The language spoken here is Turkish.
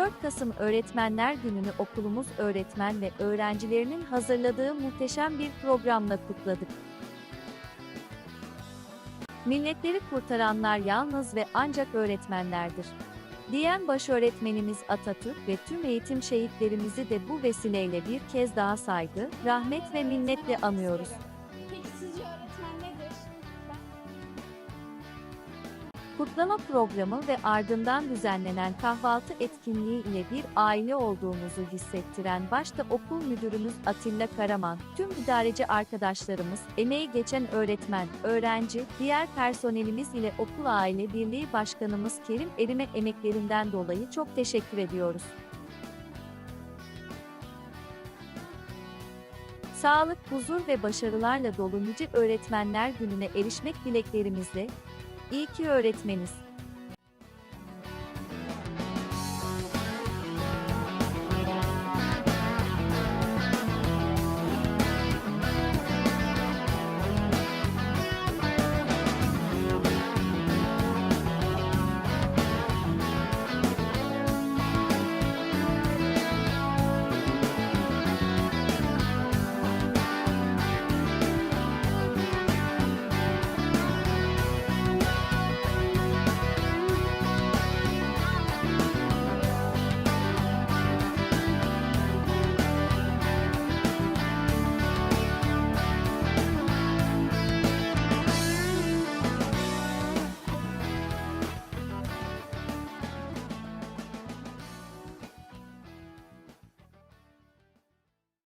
14 Kasım Öğretmenler Günü'nü okulumuz öğretmen ve öğrencilerinin hazırladığı muhteşem bir programla kutladık. Milletleri kurtaranlar yalnız ve ancak öğretmenlerdir. Diyen başöğretmenimiz Atatürk ve tüm eğitim şehitlerimizi de bu vesileyle bir kez daha saygı, rahmet ve minnetle anıyoruz. Kutlama programı ve ardından düzenlenen kahvaltı etkinliği ile bir aile olduğumuzu hissettiren başta okul müdürümüz Atilla Karaman, tüm idareci arkadaşlarımız, emeği geçen öğretmen, öğrenci, diğer personelimiz ile okul aile birliği başkanımız Kerim Erim'e emeklerinden dolayı çok teşekkür ediyoruz. Sağlık, huzur ve başarılarla dolu nice öğretmenler gününe erişmek dileklerimizle, İyi ki öğretmeniz.